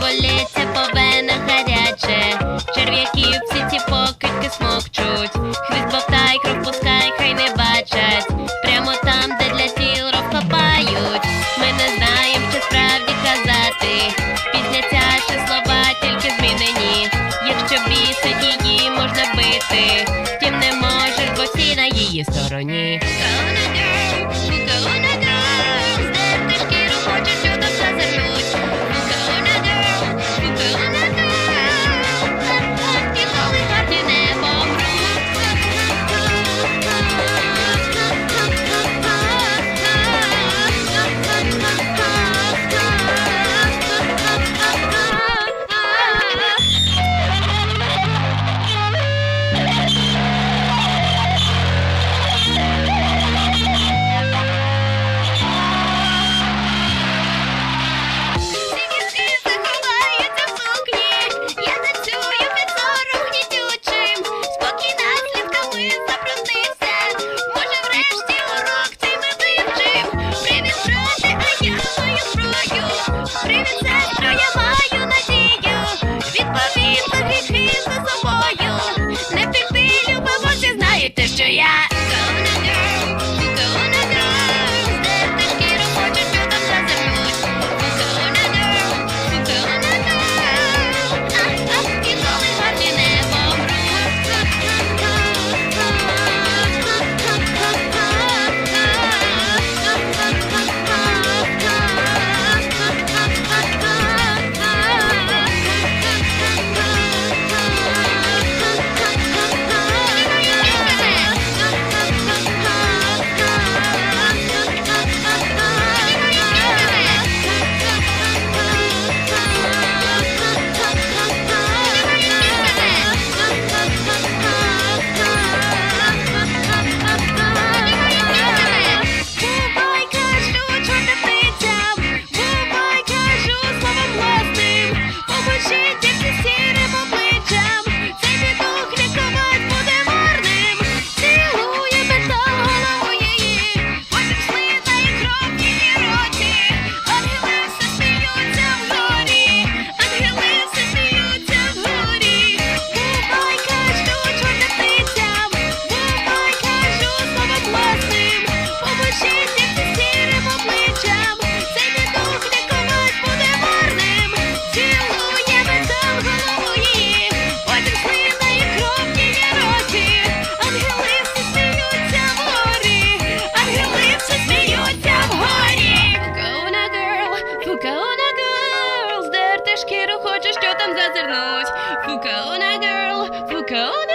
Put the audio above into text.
Боліться по венах гаряче, черв'яків всі ці покидьки смокчуть, Хвіст бовтай, кров пускай, хай не бачать. Прямо там, де для тіл розкопають. Ми не знаємо, що справді казати. Пізняться ще слова тільки змінені. Якщо бісить її можна бити, Втім не можеш, бо всі на її стороні. там зазирнуть. Фукаона, girl, Фукаона.